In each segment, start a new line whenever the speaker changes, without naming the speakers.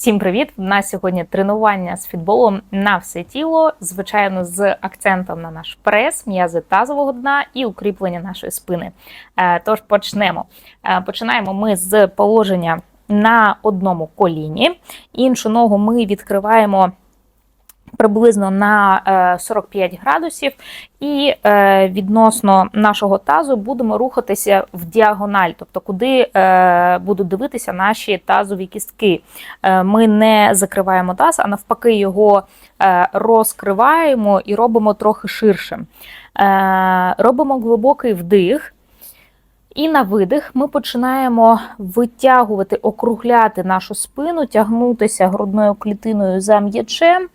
Всім привіт! У нас сьогодні тренування з фітболом на все тіло, звичайно, з акцентом на наш прес, м'язи тазового дна і укріплення нашої спини. Е, Тож почнемо. Е, Починаємо ми з положення на одному коліні. Іншу ногу ми відкриваємо приблизно на е, 45 градусів, і е, відносно нашого тазу будемо рухатися в діагональ, тобто куди е, будуть дивитися наші тазові кістки. Е, Ми не закриваємо таз, а навпаки, його е, розкриваємо і робимо трохи ширшим. Е, Робимо глибокий вдих. І на видих ми починаємо витягувати, округляти нашу спину, тягнутися грудною клітиною за м'ячем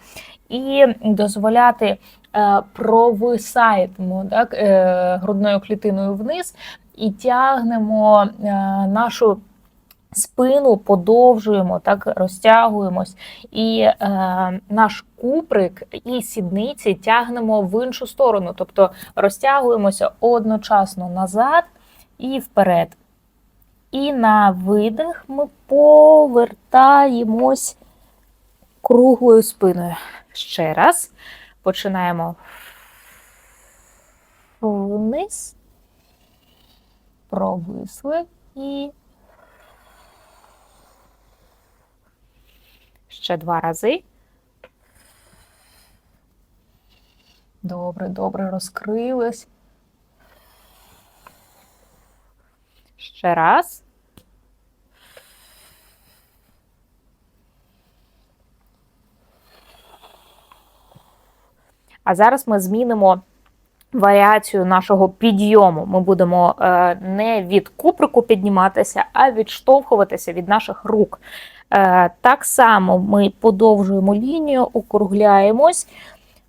і дозволяти е, провисаємо так, е, грудною клітиною вниз і тягнемо е, нашу спину, подовжуємо, так, розтягуємось. І е, наш куприк і сідниці тягнемо в іншу сторону, тобто розтягуємося одночасно назад і вперед. І на видих ми повертаємось круглою спиною. Ще раз. Починаємо вниз, провисли і ще два рази. Добре, добре, розкрились. Ще раз. А зараз ми змінимо варіацію нашого підйому. Ми будемо е, не від куприку підніматися, а відштовхуватися від наших рук. Е, Так само ми подовжуємо лінію, округляємось,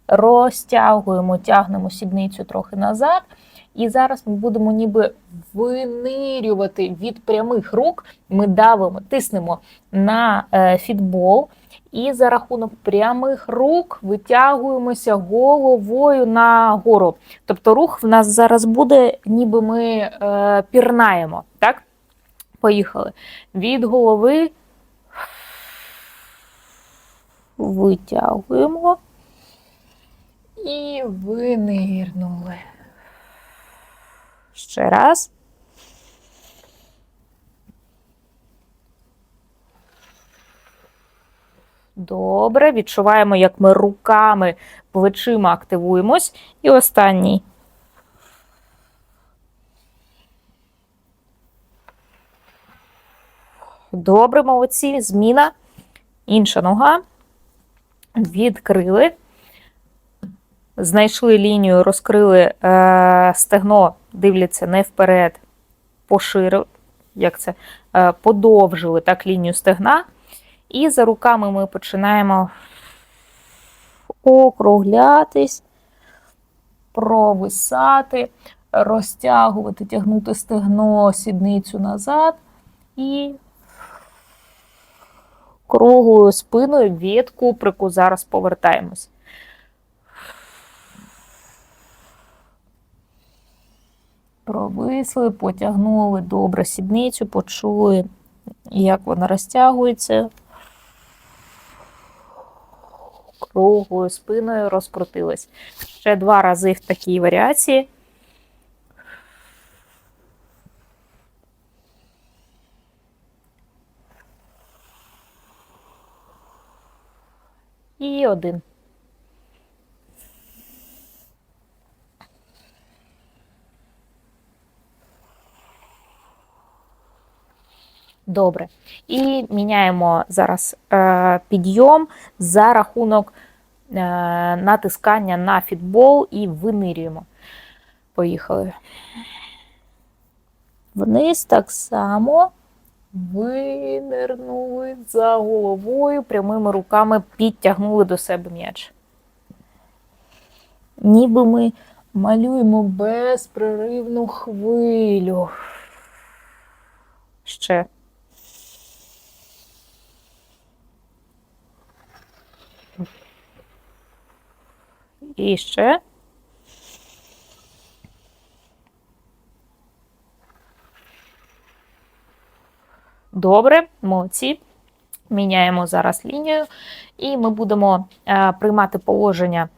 розтягуємо, тягнемо сідницю трохи назад. І зараз ми будемо ніби винирювати від прямих рук. Ми давимо, тиснемо на е, фітбол. І за рахунок прямих рук витягуємося головою нагору. Тобто рух в нас зараз буде, ніби ми е, пірнаємо. Так? Поїхали. Від голови витягуємо і винирнули. Ще раз. Добре, відчуваємо, як ми руками, плечима активуємось. І останній. Добре, молодці. Зміна. Інша нога. Відкрили. Знайшли лінію, розкрили е, стегно, дивляться не вперед, поширили, як це, е, подовжили так лінію стегна. І за руками ми починаємо округлятись, провисати, розтягувати, тягнути стегно, сідницю назад і круглою спиною від куприку зараз повертаємось. Провисли, потягнули добре сідницю, почули, як вона розтягується. Круглою спиною розкрутилась. Ще два рази в такій варіації. І один. Добре. І міняємо зараз е, підйом за рахунок е, натискання на фітбол і винирюємо. Поїхали. Вниз так само. Винирнули за головою, прямими руками підтягнули до себе м'яч. Ніби ми малюємо безпреривну хвилю. Ще. І ще. Добре, молодці. Міняємо зараз лінію, і ми будемо е, приймати положення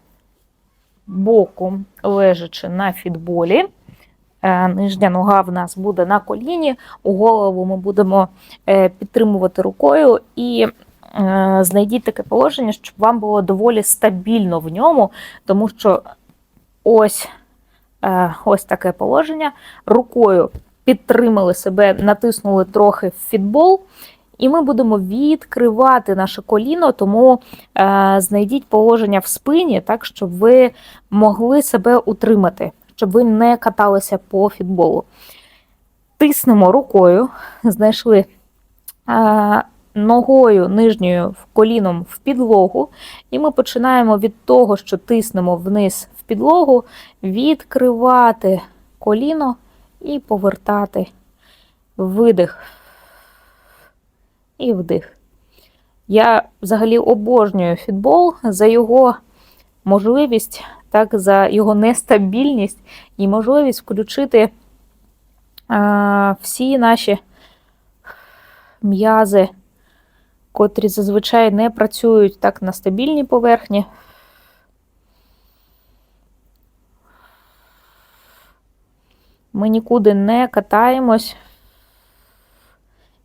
боком, лежачи на фітболі. Е, Нижня нога в нас буде на коліні, у голову ми будемо е, підтримувати рукою і знайдіть таке положення, щоб вам було доволі стабільно в ньому, тому що ось, е, ось таке положення. Рукою підтримали себе, натиснули трохи в фітбол. І ми будемо відкривати наше коліно, тому е, знайдіть положення в спині, так, щоб ви могли себе утримати, щоб ви не каталися по фітболу. Тиснемо рукою, знайшли е, ногою нижньою коліном в підлогу, і ми починаємо від того, що тиснемо вниз в підлогу, відкривати коліно і повертати видих і вдих. Я взагалі обожнюю фітбол за його можливість, так, за його нестабільність і можливість включити а, всі наші м'язи, котрі зазвичай не працюють так на стабільній поверхні. Ми нікуди не катаємось.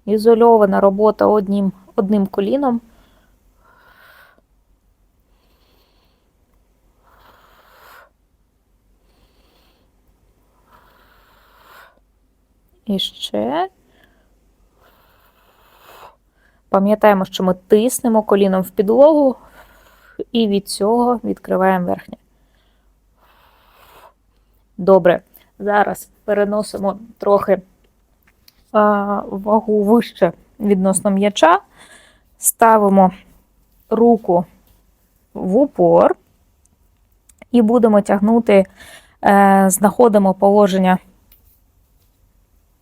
Ізольована робота одним, одним коліном. І ще. Пам'ятаємо, що ми тиснемо коліном в підлогу і від цього відкриваємо верхнє. Добре. Зараз переносимо трохи вагу вище відносно м'яча, ставимо руку в упор і будемо тягнути, е, знаходимо положення,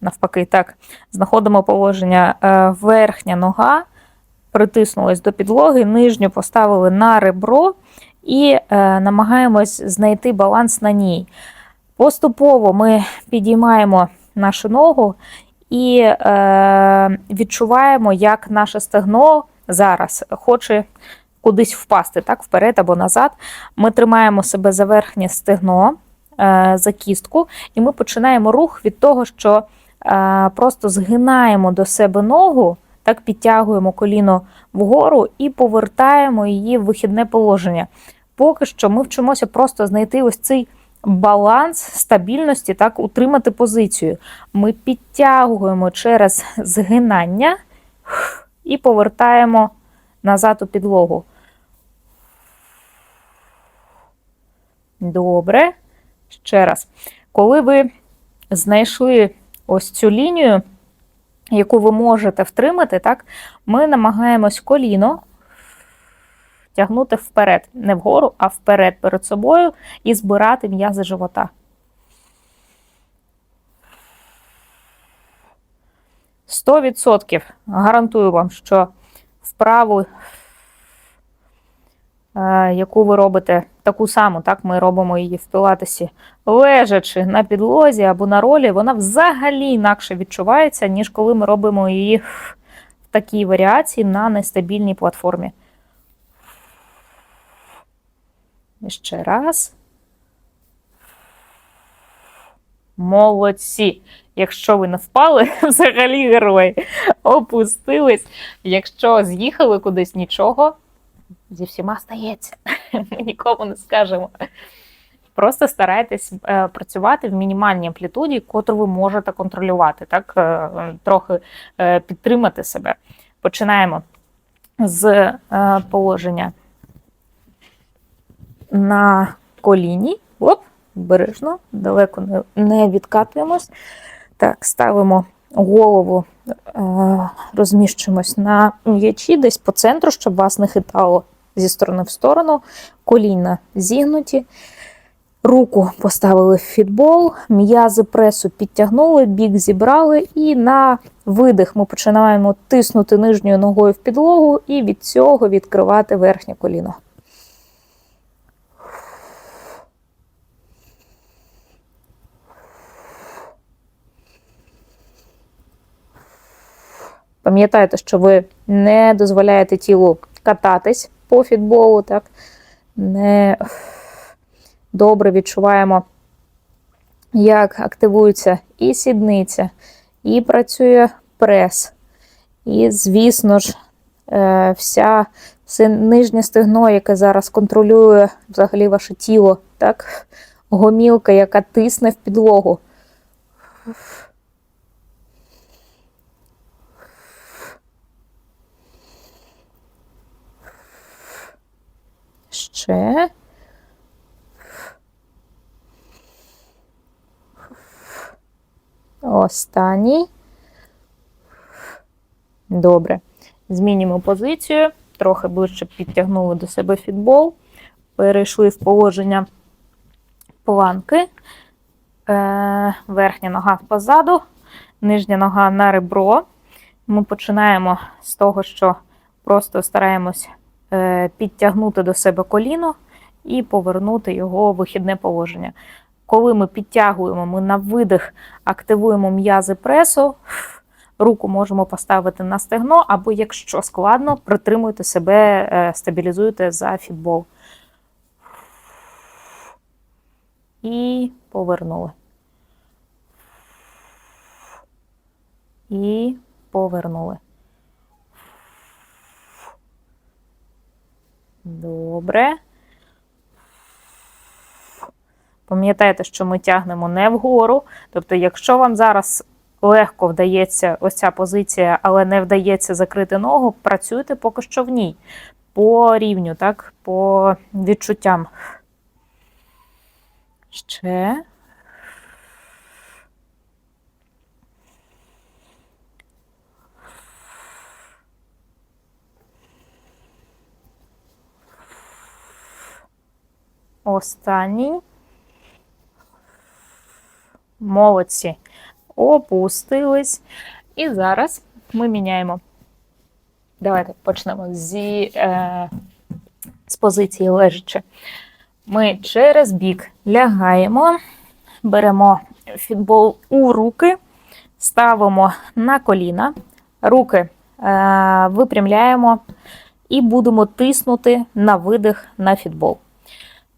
навпаки, так, знаходимо положення е, верхня нога, притиснулась до підлоги, нижню поставили на ребро і е, намагаємось знайти баланс на ній. Поступово ми підіймаємо нашу ногу і е, відчуваємо, як наше стегно зараз хоче кудись впасти, так, вперед або назад. Ми тримаємо себе за верхнє стегно, е, за кістку, і ми починаємо рух від того, що просто згинаємо до себе ногу, так підтягуємо коліно вгору і повертаємо її в вихідне положення. Поки що ми вчимося просто знайти ось цей баланс стабільності, так, утримати позицію. Ми підтягуємо через згинання і повертаємо назад у підлогу. Добре. Ще раз. Коли ви знайшли ось цю лінію, яку ви можете втримати, так, ми намагаємось коліно тягнути вперед, не вгору, а вперед перед собою і збирати м'язи живота. Сто відсотків. Гарантую вам, що вправу, яку ви робите, таку саму, так, ми робимо її в пілатесі, лежачи на підлозі або на ролі, вона взагалі інакше відчувається, ніж коли ми робимо її в такій варіації на нестабільній платформі. Ще раз. Молодці. Якщо ви не впали, взагалі герої опустились. Якщо з'їхали кудись нічого, зі всіма стається. Ми нікому не скажемо. Просто старайтесь е, працювати в мінімальній амплітуді, котру ви можете контролювати, так, е, трохи е, підтримати себе. Починаємо з положення на коліні. Оп, бережно, далеко не відкатуємось. Так, ставимо голову, розміщуємось на м'ячі, десь по центру, щоб вас не хитало зі сторони в сторону, коліна зігнуті. Руку поставили в фітбол, м'язи пресу підтягнули, бік зібрали, і на видих ми починаємо тиснути нижньою ногою в підлогу і від цього відкривати верхнє коліно. Пам'ятайте, що ви не дозволяєте тілу кататись по фітболу, так? Не добре відчуваємо, як активується і сідниця, і працює прес. І, звісно ж, е, вся нижнє стегно, яке зараз контролює взагалі ваше тіло, так? Гомілка, яка тисне в підлогу. Ще. Останній. Добре. Змінюємо позицію. Трохи ближче підтягнули до себе фітбол. Перейшли в положення планки. Е, верхня нога позаду, нижня нога на ребро. Ми починаємо з того, що просто стараємось підтягнути до себе коліно і повернути його в вихідне положення. Коли ми підтягуємо, ми на видих активуємо м'язи пресу. Руку можемо поставити на стегно, або, якщо складно, притримуйте себе, е, стабілізуйте за фітбол. І повернули. І повернули. Добре. Пам'ятайте, що ми тягнемо не вгору. Тобто, якщо вам зараз легко вдається ось ця позиція, але не вдається закрити ногу, працюйте поки що в ній. По рівню, так, по відчуттям. Ще. Останній. Молодці. Опустились. І зараз ми міняємо. Давайте почнемо зі, е, з позиції лежачи. Ми через бік лягаємо, беремо фітбол у руки, ставимо на коліна, руки е, випрямляємо і будемо тиснути на видих на фітбол.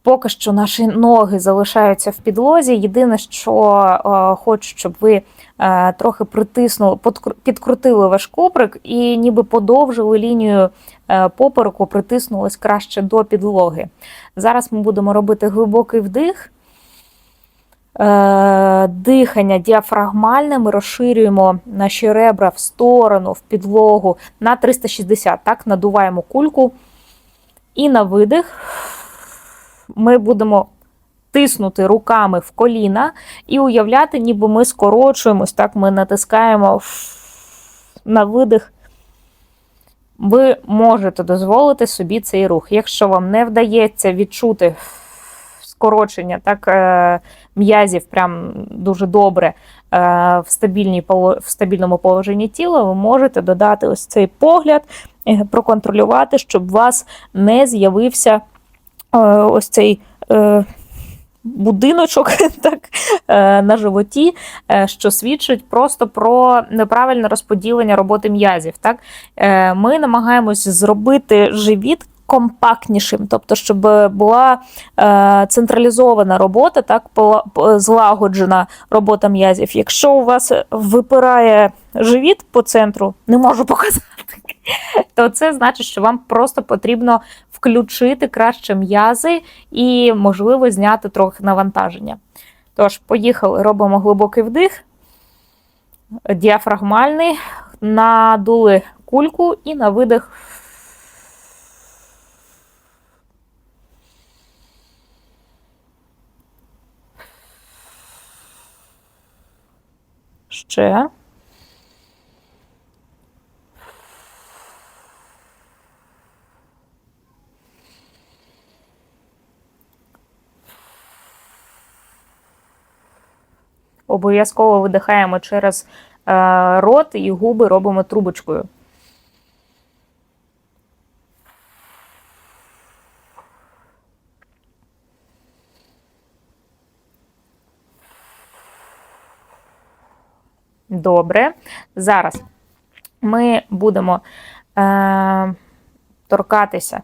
Поки що наші ноги залишаються в підлозі. Єдине, що е, хочу, щоб ви е, трохи притиснули, підкрутили ваш коприк і ніби подовжили лінію е, попереку, притиснулись краще до підлоги. Зараз ми будемо робити глибокий вдих. Дихання діафрагмальне, ми розширюємо наші ребра в сторону, в підлогу на 360. Так, надуваємо кульку. І на видих ми будемо тиснути руками в коліна і уявляти, ніби ми скорочуємось, так ми натискаємо на видих. Ви можете дозволити собі цей рух. Якщо вам не вдається відчути скорочення так, е, м'язів прям дуже добре е, в, в стабільному положенні тіла, ви можете додати ось цей погляд, е, проконтролювати, щоб у вас не з'явився ось цей е, будиночок так, е, на животі, е, що свідчить просто про неправильне розподілення роботи м'язів. Так? Е, Ми намагаємось зробити живіт компактнішим, тобто, щоб була е, централізована робота, так, злагоджена робота м'язів. Якщо у вас випирає живіт по центру, не можу показати, то це значить, що вам просто потрібно включити краще м'язи і, можливо, зняти трохи навантаження. Тож, поїхали, робимо глибокий вдих, діафрагмальний, надули кульку і на видих. Ще. Обов'язково видихаємо через е, рот і губи робимо трубочкою. Добре. Зараз ми будемо е, торкатися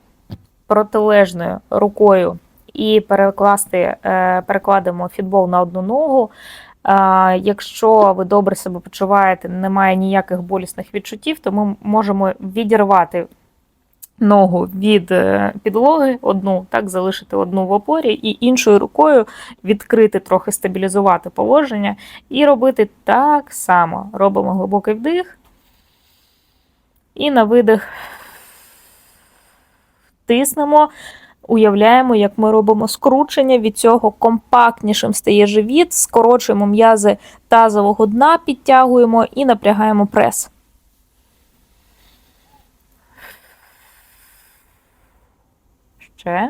протилежною рукою і перекласти, е, перекладемо фітбол на одну ногу. Якщо ви добре себе почуваєте, немає ніяких болісних відчуттів, то ми можемо відірвати ногу від е, підлоги, одну, так, залишити одну в опорі, і іншою рукою відкрити, трохи стабілізувати положення і робити так само. Робимо глибокий вдих. І на видих тиснемо, уявляємо, як ми робимо скручення, від цього компактнішим стає живіт, скорочуємо м'язи тазового дна, підтягуємо і напрягаємо прес. Ще.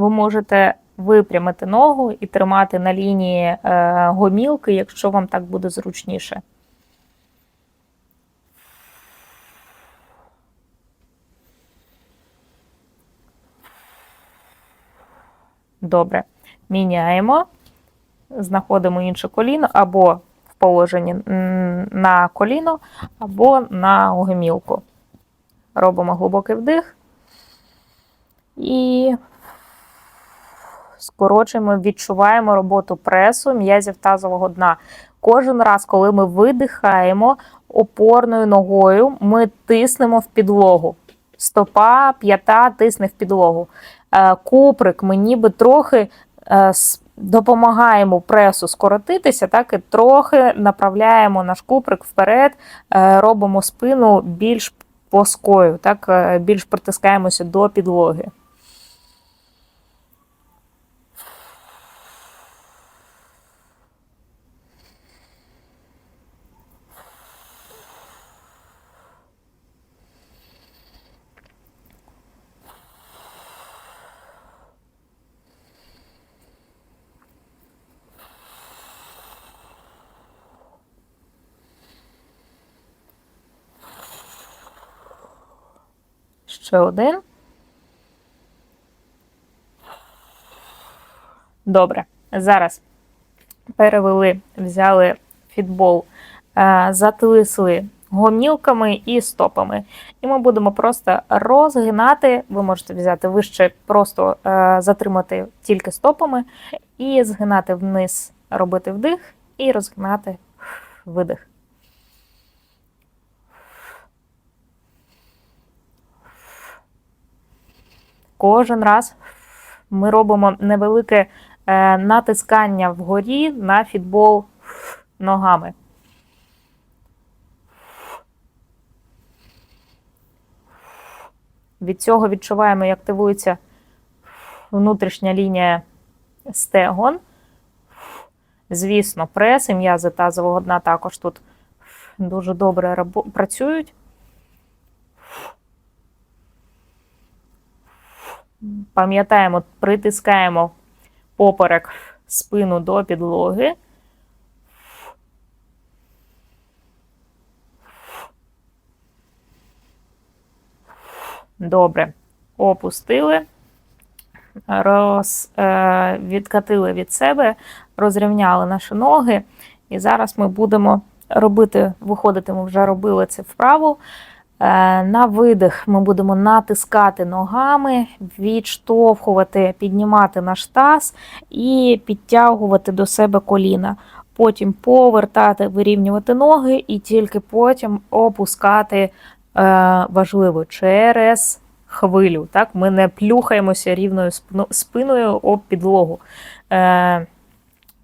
Ви можете випрямити ногу і тримати на лінії е, гомілки, якщо вам так буде зручніше. Добре. Міняємо, знаходимо інше коліно або в положенні на коліно, або на гомілку. Робимо глибокий вдих і скорочуємо, відчуваємо роботу пресу м'язів тазового дна. Кожен раз, коли ми видихаємо опорною ногою, ми тиснемо в підлогу. Стопа, п'ята тисне в підлогу. Е, куприк ми ніби трохи е, допомагаємо пресу скоротитися, так і трохи направляємо наш куприк вперед, е, робимо спину більш плоскою, так, більш притискаємося до підлоги. Ще один. Добре. Зараз перевели, взяли фітбол, е, затисли гомілками і стопами. І ми будемо просто розгинати. Ви можете взяти вище, просто е, затримати тільки стопами, і згинати вниз, робити вдих, і розгинати видих. Кожен раз ми робимо невелике е, натискання вгорі на фітбол ногами. Від цього відчуваємо, як активується внутрішня лінія стегон. Звісно, прес і м'язи тазового дна також тут дуже добре працюють. Пам'ятаємо, притискаємо поперек спину до підлоги. Добре. Опустили, роз, е, відкатили від себе, розрівняли наші ноги. І зараз ми будемо робити, виходити, ми вже робили це вправо. Е, на видих ми будемо натискати ногами, відштовхувати, піднімати наш таз і підтягувати до себе коліна. Потім повертати, вирівнювати ноги, і тільки потім опускати е, важливо через хвилю. Так? Ми не плюхаємося рівною спиною об підлогу.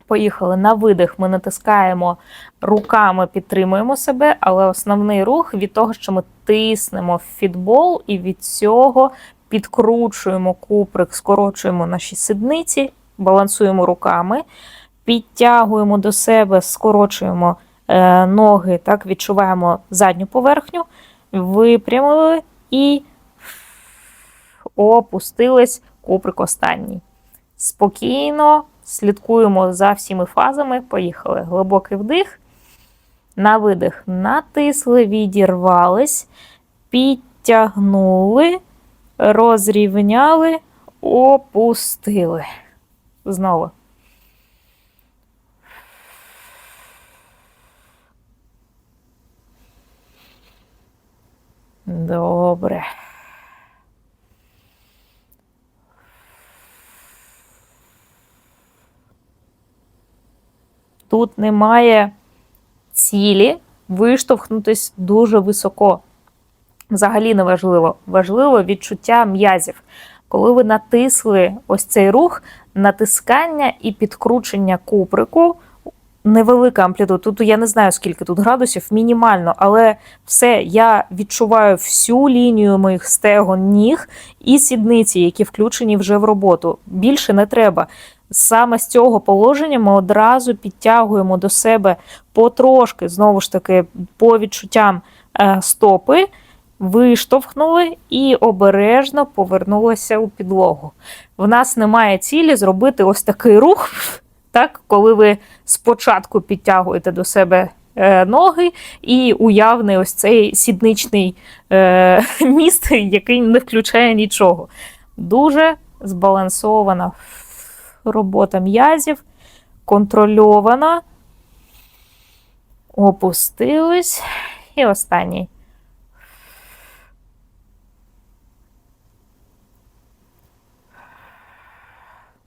Поїхали на видих, ми натискаємо руками, підтримуємо себе, але основний рух від того, що ми тиснемо в фітбол, і від цього підкручуємо куприк, скорочуємо наші сидниці, балансуємо руками, підтягуємо до себе, скорочуємо е, ноги, так, відчуваємо задню поверхню, випрямили і опустились куприк останній. Спокійно. Слідкуємо за всіми фазами. Поїхали. Глибокий вдих. На видих натисли, відірвались, підтягнули, розрівняли, опустили. Знову. Добре. Тут немає цілі виштовхнутись дуже високо. Взагалі не важливо. Важливо відчуття м'язів. Коли ви натисли ось цей рух, натискання і підкручення куприку, невелика амплітуда. Тут я не знаю, скільки тут градусів, мінімально, але все, я відчуваю всю лінію моїх стегон, ніг і сідниці, які включені вже в роботу. Більше не треба. Саме з цього положення ми одразу підтягуємо до себе потрошки, знову ж таки, по відчуттям е, стопи, виштовхнули і обережно повернулися у підлогу. В нас немає цілі зробити ось такий рух, так, коли ви спочатку підтягуєте до себе е, ноги і уявний ось цей сідничний е, міст, який не включає нічого. Дуже збалансована робота м'язів, контрольована. Опустились. І останній.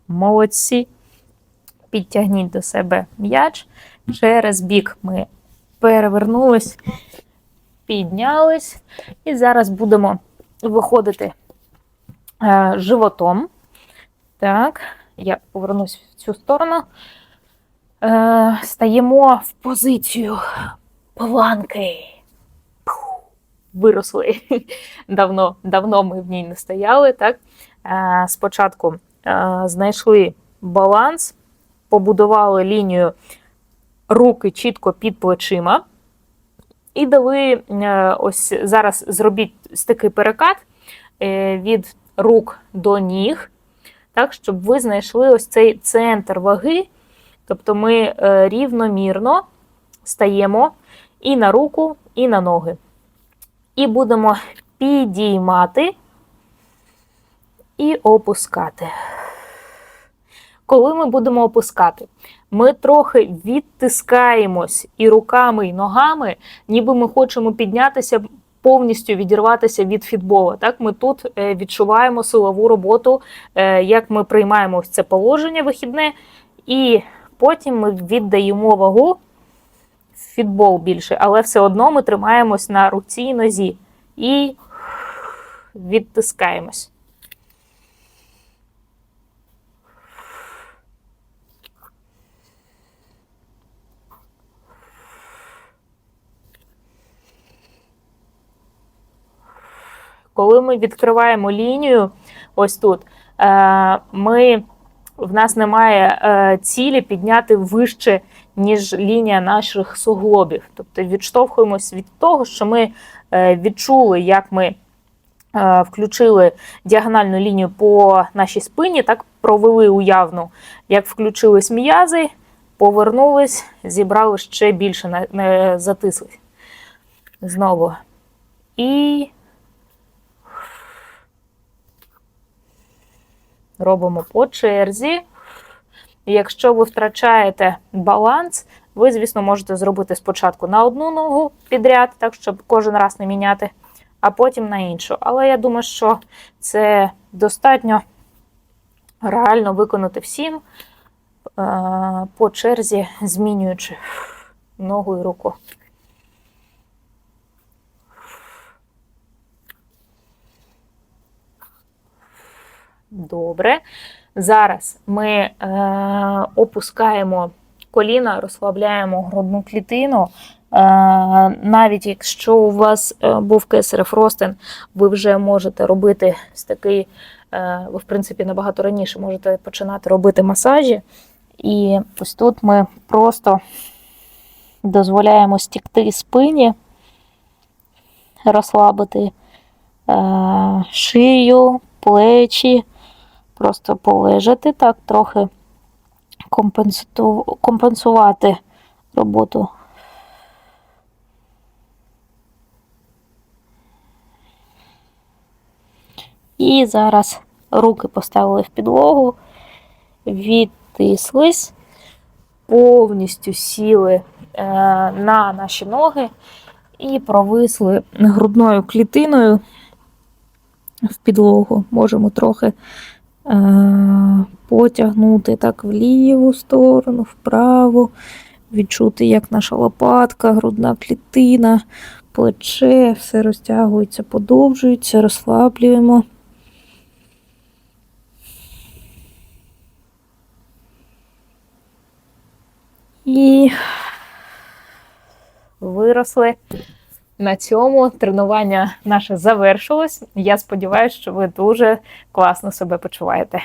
Молодці. Підтягніть до себе м'яч. Через бік ми перевернулись, піднялись. І зараз будемо виходити е, животом. Так, я повернусь в цю сторону. Е, Стаємо в позицію планки. Виросли. Давно давно ми в ній не стояли. Так? Е, Спочатку е, знайшли баланс, побудували лінію руки чітко під плечима. І дали е, ось зараз зробіть такий перекат е, від рук до ніг так, щоб ви знайшли ось цей центр ваги. Тобто ми е, рівномірно стаємо і на руку, і на ноги. І будемо підіймати і опускати. Коли ми будемо опускати, ми трохи відтискаємось і руками, і ногами, ніби ми хочемо піднятися повністю відірватися від фітбола. Так, ми тут е, відчуваємо силову роботу, е, як ми приймаємо це положення вихідне, і потім ми віддаємо вагу в фітбол більше, але все одно ми тримаємось на руці і нозі і відтискаємось. Коли ми відкриваємо лінію, ось тут, е, ми, в нас немає е, цілі підняти вище, ніж лінія наших суглобів. Тобто відштовхуємось від того, що ми е, відчули, як ми включили діагональну лінію по нашій спині, так провели уявну, як включились м'язи, повернулись, зібрали ще більше, не затисли. Знову. І робимо по черзі. Якщо ви втрачаєте баланс, ви, звісно, можете зробити спочатку на одну ногу підряд, так, щоб кожен раз не міняти, а потім на іншу. Але я думаю, що це достатньо реально виконати всім е, по черзі, змінюючи ногу і руку. Добре. Зараз ми е, опускаємо коліна, розслабляємо грудну клітину. Е, навіть якщо у вас е, був кесарев ростин, ви вже можете робити з такий, е, ви, в принципі, набагато раніше можете починати робити масажі. І ось тут ми просто дозволяємо стікти спині, розслабити е, шию, плечі просто полежати, так, трохи компенсувати роботу. І зараз руки поставили в підлогу, відтислись, повністю сіли е, на наші ноги і провисли грудною клітиною в підлогу. Можемо трохи потягнути так в ліву сторону, вправо, відчути, як наша лопатка, грудна клітина, плече, все розтягується, подовжується, розслаблюємо. І виросли. На цьому тренування наше завершилось. Я сподіваюся, що ви дуже класно себе почуваєте.